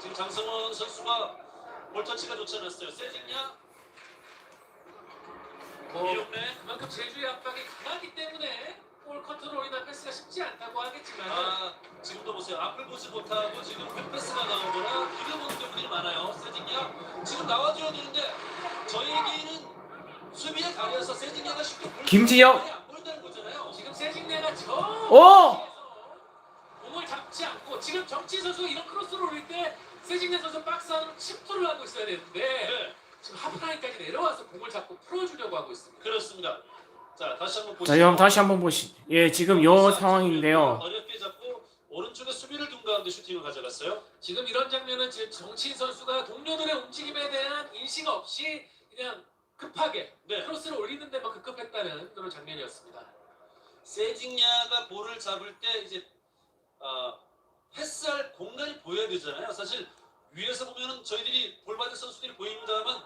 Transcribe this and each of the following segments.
지금 장성원 선수가 볼터치가 좋지 않았어요. 세징야 뭐 이용래 그만큼 제주의 압박이 강하기 때문에 볼 컨트롤이나 패스가 쉽지 않다고 하겠지만 아 지금도 보세요. 앞을 보지 못하고 지금 백패스가 나오거나 이겨보는 경우들이 많아요. 세징야 지금 나와줘야 되는데 저에게는 수비에 가려서 세징야가 쉽게 거잖아요. 지금 세징네가 저 오! 잡지 않고 지금 정치 선수가 이런 크로스를 올릴 때 세징네 선수 박스 안으로 침투를 하고 있어야 되는데 네 지금 하프라인까지 내려와서 공을 잡고 풀어주려고 하고 있습니다. 그렇습니다. 자 다시 한번 보시죠. 자, 여러분 다시 한번 보시. 예, 지금 요 상황인데요. 어렵게 잡고 오른쪽에 수비를 둔 가운데 슈팅을 가져갔어요. 지금 이런 장면은 지금 정치인 선수가 동료들의 움직임에 대한 인식 없이 그냥 급하게 네. 크로스를 올리는 데만 급급했다는 그런 장면이었습니다. 세징야가 볼을 잡을 때 이제 어, 패스할 공간이 보여야 되잖아요. 사실 위에서 보면은 저희들이 볼 받을 선수들이 보입니다만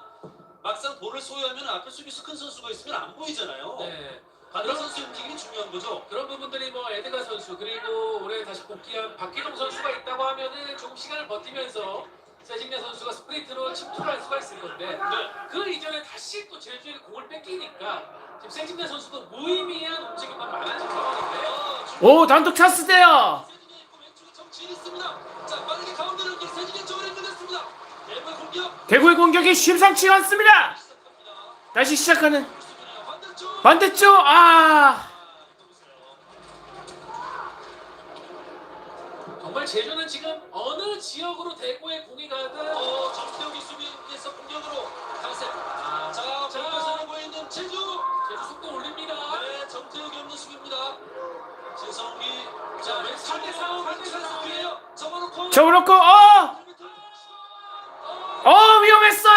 막상 볼을 소유하면 앞에 수비수 큰 선수가 있으면 안 보이잖아요. 네. 받은 선수의 움직임이 중요한 거죠. 그런 부분들이 뭐 에드가 선수 그리고 올해 다시 복귀한 박기동 선수가 있다고 하면은 조금 시간을 버티면서 세징야 선수가 스프린트로 침투를 할 수가 있을 건데 네. 그 이전에 다시 또 제주에 공을 뺏기니까 지금 세징야 선수도 무의미한 움직임만 많아진 상황인데요. 아, 지금 오, 단독 찬스대요. 대구의 공격이 심상치 않습니다. 다시 시작하는 반대쪽. 아, 정말 제주는 지금 어느 지역으로 대구의 공이 가든 어, 정태욱이 수비에서 공격으로 강세. 아, 자, 하고 있는 제주. 제주 속도 올립니다. 네, 정태욱이 없는 수비입니다. 진성기. 자, 왼쪽 사대 사오, 사대 사오. 수비예요. 접어놓고. 접어놓고 어, 어 위험했어요.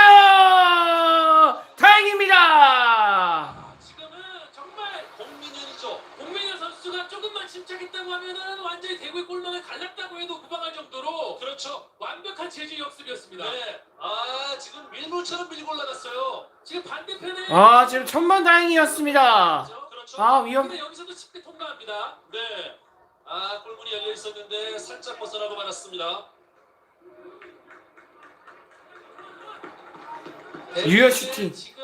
다행입니다. 아, 지금은 정말 공민현이죠. 공민현 선수가 조금만 침착했다고 하면은 완전히 대구의 골망을 갈랐다고 해도 무방할 정도로 그렇죠. 완벽한 제주 역습이었습니다. 네. 아, 지금 밀물처럼 밀고 올라갔어요. 지금 반대편에 아, 지금 천만 다행이었습니다. 그렇죠. 아, 위험. 근데 여기서도 쉽게 통과합니다. 네. 아, 골문이 열려 있었는데 살짝 벗어나고 말았습니다. 유효 대구는 슈팅. 지금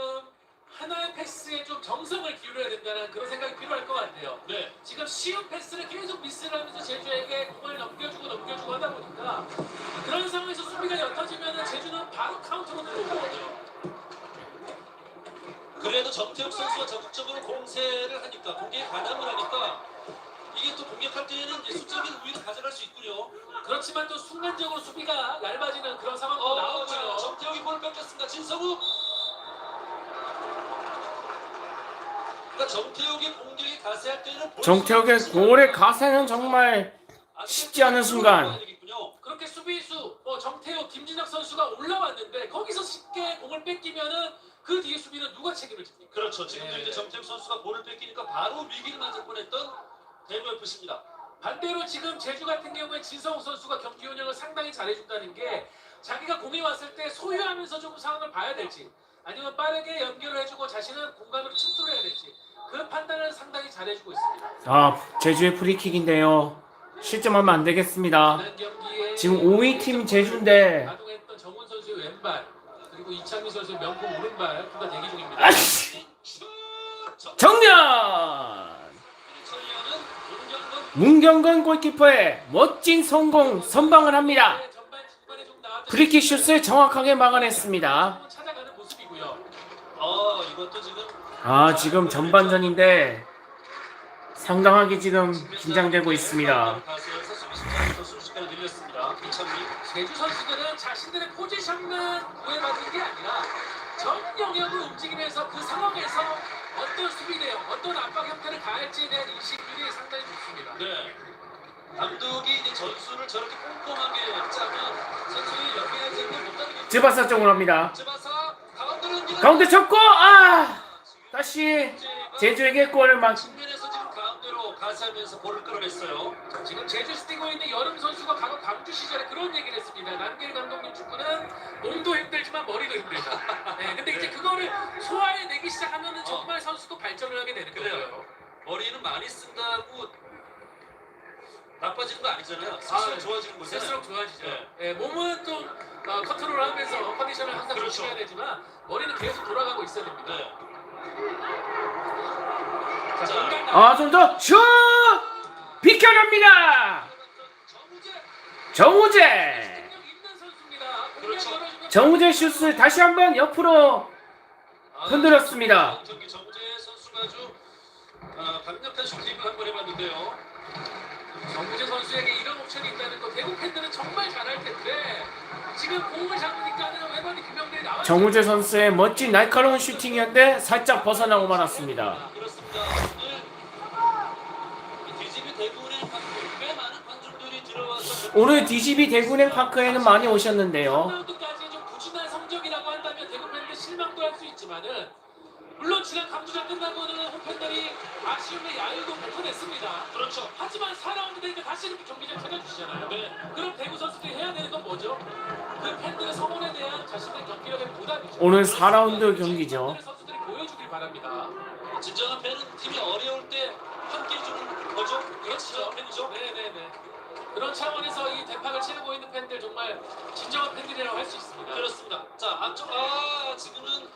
하나의 패스에 좀 정성을 기울여야 된다는 그런 생각이 필요할 것 같아요. 네. 지금 쉬운 패스를 계속 미스를 하면서 제주에게 공을 넘겨주고 넘겨주고 하다 보니까 그런 상황에서 수비가 옅어지면 제주는 바로 카운터로 들어오거든요. 그래도 정태욱 선수가 적극적으로 공세를 하니까 공격에 가담을 하니까 이게 또 공격할 때에는 이제 수적인 우위를 가져갈 수 있군요. 그렇지만 또 순간적으로 수비가 얇아지는 그런 상황도 어, 자, 나오고요. 정태욱이 볼을 뺏겼습니다. 진성우. 그러니까 정태욱이 공격에 가세할 때는 볼 정태욱의 골의 없습니다. 가세는 정말 안 쉽지 않은 순간. 되겠군요. 그렇게 수비수 뭐 정태호, 김진혁 선수가 올라왔는데 거기서 쉽게 공을 뺏기면은 그 뒤에 수비는 누가 책임을 집니까? 그렇죠. 지금도 네. 이제 정태욱 선수가 볼을 뺏기니까 바로 위기를 맞을 뻔했던 대구 FC입니다. 반대로 지금 제주 같은 경우에 진성우 선수가 경기 운영을 상당히 잘해준다는 게 자기가 공이 왔을 때 소유하면서 조금 상황을 봐야 될지 아니면 빠르게 연결을 해주고 자신은 공간으로 침투를 해야 될지 그 판단을 상당히 잘해주고 있습니다. 아, 제주의 프리킥인데요. 실점하면 안 되겠습니다. 지금 5위 팀 제주인데 가동했던 정훈 선수의 왼발 그리고 이창민 선수의 명품 오른발 둘다 대기 중입니다. 아씨, 슛! 정- 정면. 문경건 골키퍼의 멋진 성공 선방을 합니다. 프리킥 슛을 정확하게 막아냈습니다. 아, 지금 전반전인데 상당하게 지금 긴장되고 있습니다. 제주 선수들은 자신들의 포지션만 구애받는 게 아니라 전 영역을 움직이면서 그 상황에서 어떤 수비 내용, 어떤 압박 형태를 가할지에 대한 인식들이 상당히 좋습니다. 네. 감독이 이제 전술을 저렇게 꼼꼼하게 짜면 선수의 연계되지 못하는 즈바사 쪽으로 합니다. 즈바사 가운데로 연결 가운데 쳤고 아! 다시 제주에게 골을 막 측면에서 가세하면서 볼을 끌어냈어요. 지금 제주시 뛰고 있는 여름 선수가 과거 광주 시절에 그런 얘기를 했습니다. 남길 감독님 축구는 몸도 힘들지만 머리도 힘들다. 네, 근데 이제 그거를 소화해내기 시작하면은 정말 선수도 발전을 하게 되는 거예요. 그래요. 머리는 많이 쓴다고 나빠지는 거 아니잖아요. 스스로 아, 좋아지는 거잖아요. 쓸수록 좋아지죠. 네. 네, 몸은 좀 어, 컨트롤하면서 컨디션을 항상 그렇죠. 조심해야 되지만 머리는 계속 돌아가고 있어야 됩니다. 네. 아, 좀 더 슛! 비켜갑니다. 정우재 그렇죠. 정우재 슛을 다시 한번 옆으로 아, 흔들었습니다. 선수가 아, 강력한 슈팅을 한번 해봤는데요. 정우재 선수에게 이런 옵션이 있다는 거 대구 팬들은 정말 잘할 텐데 지금 공을 잡으니까는 외관이 규명들이 나와 정우재 선수의 멋진 날카로운 슈팅이었는데 살짝 벗어나고 말았습니다. 오늘 이 DGB 파크 대구은행 파크에는 많이 오셨는데요. 3라운드까지 좀 부진한 성적이라고 한다면 대구 팬들 실망도 할수 있지만은 물론 지난 강주전 끝나고는 홈팬들이 아쉬움의 야유도 뱉어냈습니다. 그렇죠. 하지만 4라운드 되니까 다시 이렇게 경기장 찾아주시잖아요. 네. 그럼 대구 선수들이 해야 되는 건 뭐죠? 그 팬들의 성원에 대한 자신의 경기력의 보답이죠. 오늘 4라운드 경기죠. 선수들이 보여주길 바랍니다. 진정한 팬은 팀이 어려울 때 함께 해 주는 거죠. 그렇죠. 팬이죠. 네네네. 그런 차원에서 이 대팍을 치르고 있는 팬들 정말 진정한 팬들이라고 할 수 있습니다. 그렇습니다. 자 앞쪽 아 지금은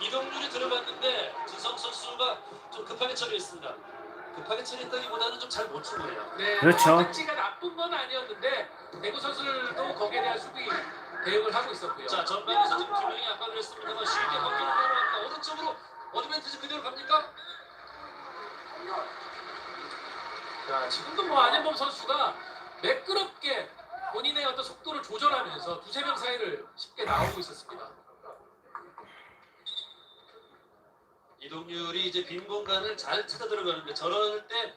이동률이 들어갔는데 진성 선수가 좀 급하게 처리했습니다. 급하게 처리했다기보다는 좀 잘못친 거예요. 네, 그렇죠. 선택지가 나쁜 건 아니었는데 대구 선수들도 거기에 대한 수비 대응을 하고 있었고요. 자 전반에서 지금 김영이 압박을 했습니다만 쉽게 거기로 내려왔다. 오른쪽으로 어드밴티지 그대로 갑니까? 자, 지금도 뭐 안현범 선수가 매끄럽게 본인의 어떤 속도를 조절하면서 두세 명 사이를 쉽게 나오고 있었습니다. 이동률이 이제 빈 공간을 잘 찾아 들어가는데 저럴 때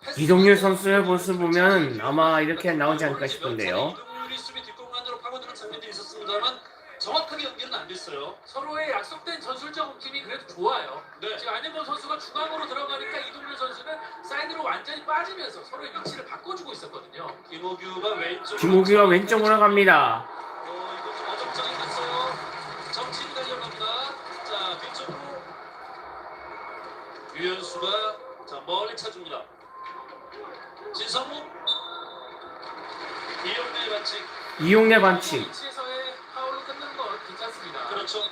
패스- 이동률 선수의 모습 보면 아마 이렇게 나오지 않을까 싶은데요. 이동률이 수비 뒷공간으로 파고드는 장면들이 있었습니다만 정확하게 연결은 안 됐어요. 서로의 약속된 전술적 움직임이 그래도 좋아요. 네. 지금 안현범 선수가 중앙으로 들어가니까 이동률 선수는 사이드로 완전히 빠지면서 서로의 위치를 바꿔주고 있었거든요. 김호규가 왼쪽. 김우기가 왼쪽으로 갑니다. 어, 이거 좀 어정쩡히 됐어요. 정치인 달려갑니다. 자, 뒤쪽으로 유현수가 자 멀리 차줍니다. 진성우 이영대 반칙. 이용래 반칙. 위치에서 그렇죠.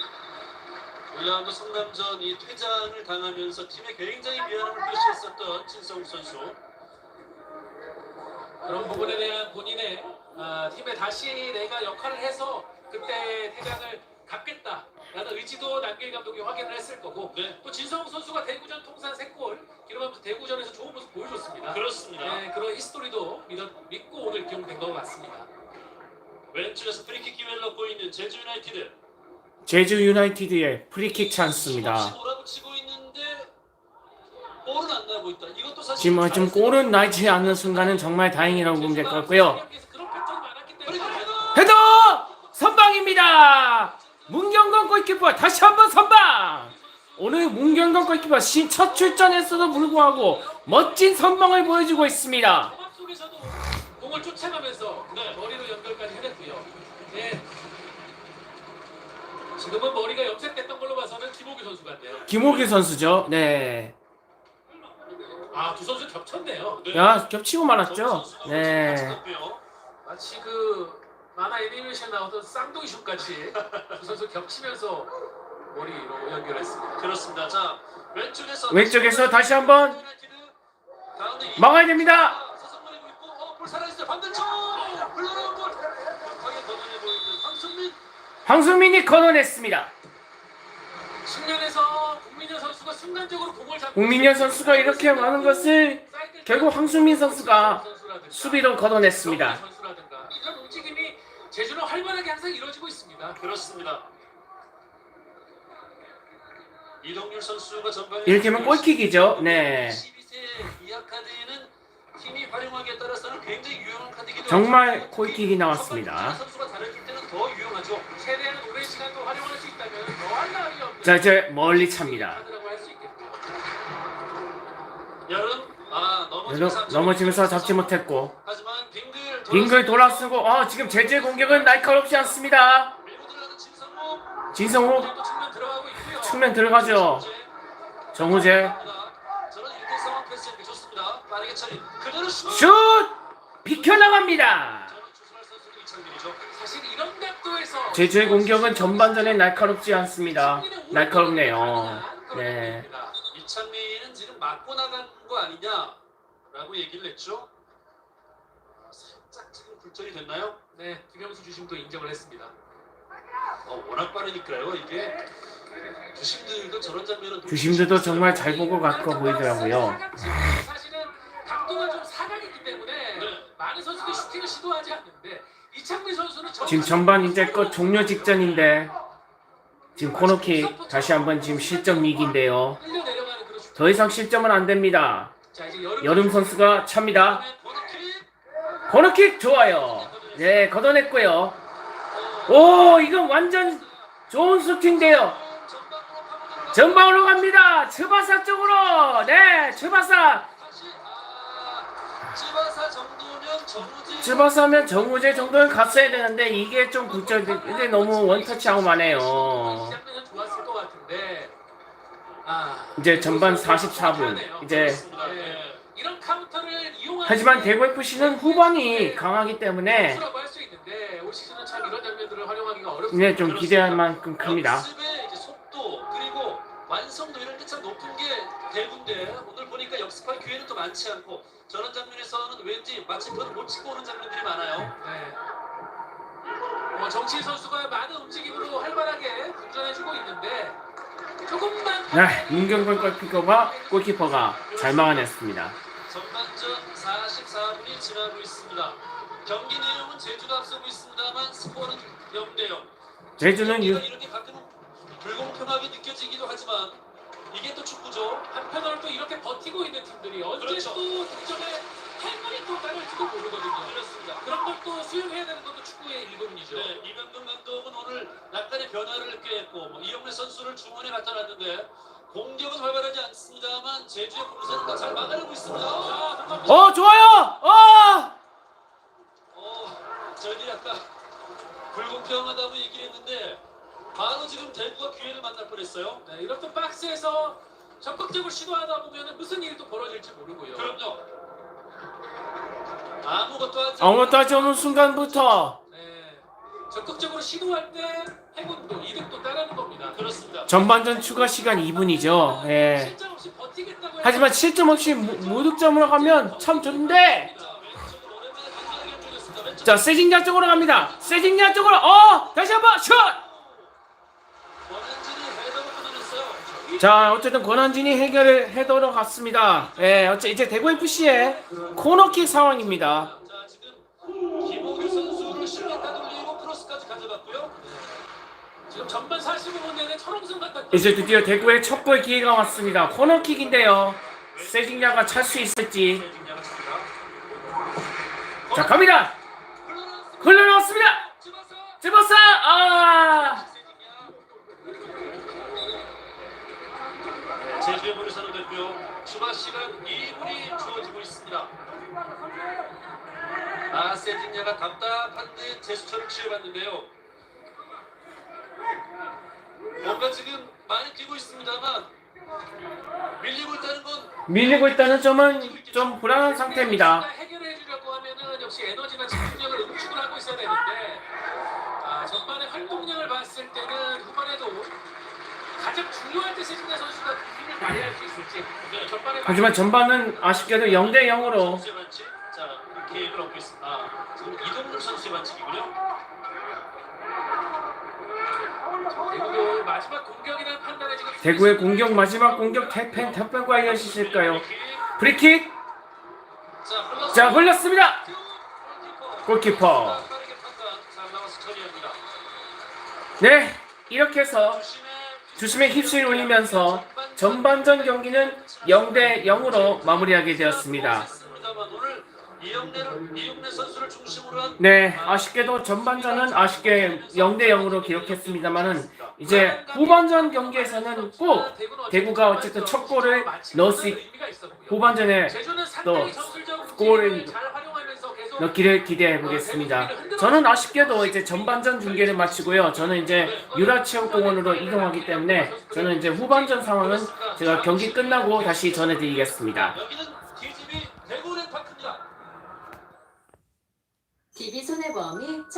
1라운드 성남전 이 퇴장을 당하면서 팀에 굉장히 미안함을 표시했었던 진성우 선수. 그런 부분에 대한 본인의 아, 팀에 다시 내가 역할을 해서 그때 퇴장을 갚겠다라는 의지도 남길 감독이 확인을 했을 거고 네, 또 진성우 선수가 대구전 통산 3골 기록하면서 대구전에서 좋은 모습 보여줬습니다. 그렇습니다. 네, 그런 히스토리도 믿어, 믿고 오늘 기용된 것 같습니다. 왼쪽에서 프리킥 기회를 넣고 있는 제주 유나이티드. 제주 유나이티드의 프리킥 찬스입니다. 지금 좀 골은 나지 않는 순간은 정말 다행이라고 보면 될 것 같고요. 헤더! 선방입니다! 문경건 골키퍼 다시 한번 선방! 오늘 문경건 골키퍼 신첫 출전했어도 불구하고 멋진 선방을 보여주고 있습니다. 공을 쫓아가면서 네. 머리로 연결까지 해냈고요. 네. 지금은 머리가 염색됐던 걸로 봐서는 김호규 선수 같네요. 김호기 선수죠. 네. 아, 두 선수 겹쳤네요. 네. 야, 겹치고 말았죠? 네. 마치 그 만화 애니메이션 나오던 쌍둥이 슛같이 두 선수 겹치면서 머리로 연결했습니다. 그렇습니다. 자 왼쪽에서 왼쪽에서 다시 한번 막아야 됩니다. 서성거리고 있고 어, 볼 살아있어요. 반대쪽 흘러나온 볼. 황수민이 걷어냈습니다. 측면에서 국민현 선수가 순간적으로 공을 잡고 국민현 선수가 이렇게 많은 것을 결국 황수민 선수가 수비로 걷어냈습니다. 선수라든가 이런 움직임이 제주는 활발하게 항상 이루어지고 있습니다. 그렇습니다. 이동률 선수가 전방에 이렇게 하면 골킥이죠. 네. 12세 이하 카드에는 팀이 활용하기에 따라서는 굉장히 유용한 카드이기도 정말 골킥이 나왔습니다. 선수가 잘해줄 때는 더 유용하죠. 자, 이제 멀리 찹니다. 여름? 아 넘어지면서 넘어지면서 잡지 못했고. 빙글 돌아쓰고 어, 지금 제주의 공격은 날카롭지 않습니다. 진성호. 측면 들어가죠. 정우재. 저는 1대 상황 패스 이렇게 좋습니다. 빠르게 처리 그대로 슛. 슛! 비켜나갑니다. 제주의 공격은 전반전에 날카롭지 않습니다. 날카롭네요. 네. 이창민은 지금 맞고 나간 거 아니냐라고 얘기를 했죠. 아, 살짝 지금 굴절이 됐나요? 네, 김영수 주심도 인정을 했습니다. 어, 워낙 빠르니까요. 이게 주심들도 저런 장면은 주심들도 정말 잘 보고 갖고 보이더라고요. 사실은 각도가 좀 사각이기 때문에 네. 많은 선수들이 슈팅을 시도하지 않는데 이창민 선수는 저- 지금 전반 이제 끝 종료 직전인데 지금 코너킥 다시 한번 지금 실점 위기인데요. 더 이상 실점은 안 됩니다. 여름, 선수가 찹니다. 코너킥 좋아요. 네, 걷어냈고요. 오, 이건 완전 좋은 슈팅인데요. 전방으로 갑니다. 츠바사 쪽으로. 네, 츠바사. 아, 찌바사 정 정우지 츠바사면 정우재 정도는 갔어야 되는데 이게 좀 굴절. 이게 너무 원터치하고 마네요. 시작되면 좋았을 것 같은데 아 이제 전반 44분. 이제 하지만 대구 FC는 후반이 강하기 때문에 어렵습니다. 네, 좀 기대할 만큼 큽니다. 이제 완성도 이런 게 참 높은 게 대구인데 오늘 보니까 역습할 기회는 또 많지 않고 저런 장면에서는 왠지 마침표를 못 치고 오는 장면들이 많아요. 네. 어, 정치 선수가 많은 움직임으로 활발하게 운전해주고 있는데 조금만 네, 문경권 골키퍼가 골키퍼가 잘 막아냈습니다. 전반전 44분이 지나고 있습니다. 경기 내용은 제주가 앞서고 있습니다만 스코어는 0대 0. 제주는 유, 이렇게 가끔 불공평하게 느껴지기도 하지만 이게 또 축구죠. 한편으로 또 이렇게 버티고 있는 팀들이 언제 그렇죠. 또 득점에 할머니 또 따를지도 모르거든요. 그렇습니다. 그런 걸 또 수용해야 되는 것도 축구의 일부분이죠. 네, 이병근 감독은 오늘 약간의 변화를 느껴했고 뭐 이영래 선수를 중원에 갖다 놨는데 공격은 활발하지 않습니다만 제주의 공사는 다잘 막아내고 있습니다. 아, 한번 어 좋아요. 어 어, 저희들이 아까 불공평하다고 얘기를 했는데 바로 지금 대구가 기회를 만날 뻔했어요. 네, 이렇게 박스에서 적극적으로 시도하다 보면 무슨 일이 또 벌어질지 모르고요. 그럼요. 아무것도 하지 아무것도 하지 않은 순간부터 네, 적극적으로 시도할 때 행운도 이득도 따르는 겁니다. 그렇습니다. 전반전 추가 시간 2분이죠. 예. 실점 없이 버티겠다고 하지만 실점 없이 무, 무득점으로 가면 참 좋은데. 자 세징야 쪽으로 갑니다. 세징야 쪽으로 어 다시 한번 슛. 원한진이 헤더로 끊어냈어요. 자 어쨌든 권한진이 해결을 해도록 갔습니다. 예, 어째 이제 대구 FC의 코너킥 상황입니다. 자 지금 김호규 선수를 실내타 돌리고 크로스까지 가져갔고요. 지금 전반 45분 내내 철옹성 같다. 이제 드디어 대구의 첫 골 기회가 왔습니다. 코너킥인데요. 세징야가 찰 수 있을지. 자 갑니다. 흘러나왔습니다. 집어서. 아. 제주의 볼이 선언됐고요. 추가 시간 2분이 주어지고 있습니다. 아 세징야가 답답한 듯 제스처를 취해봤는데요. 뭔가 지금 많이 뛰고 있습니다만 밀리고 있다는 건 밀리고 있다는 점은 좀 불안한 상태입니다. 해결해 주려고 하면은 역시 에너지나 집중력을 응축을 하고 있어야 되는데 아, 전반의 활동량을 봤을 때는 후반에도 가장 중요할 때 세진야 선수가 힘을 발휘할 수 있을지 전반에 하지만 전반은 아쉽게도 0대 0으로 선수의 반칙. 자, 계획을 얻고 있습니다. 아, 지금 이동률 선수의 반칙이군요. 대구도 마지막 공격이라는 판단에 지금 대구의 공격 마지막 공격 태펜 태펜과 이어지실까요? 프리킥 자, 흘렸습니다. 골키퍼. 골키퍼. 빠르게 판단. 잘 나와서 처리합니다. 네 이렇게 해서 주심의 주심의 휩쓸 올리면서 전반전 경기는 0대 0으로 마무리하게 되었습니다. 네 아쉽게도 전반전은 아쉽게 0대 0으로 기록했습니다만은 이제 후반전 경기에서는 꼭 대구가 어쨌든 첫 골을 넣을 수 있- 후반전에 또 골을 넣기를 기대해 보겠습니다. 저는 아쉽게도 이제 전반전 중계를 마치고요. 저는 이제 유라체육공원으로 이동하기 때문에 저는 이제 후반전 상황은 제가 경기 끝나고 다시 전해드리겠습니다. DB 손해보험이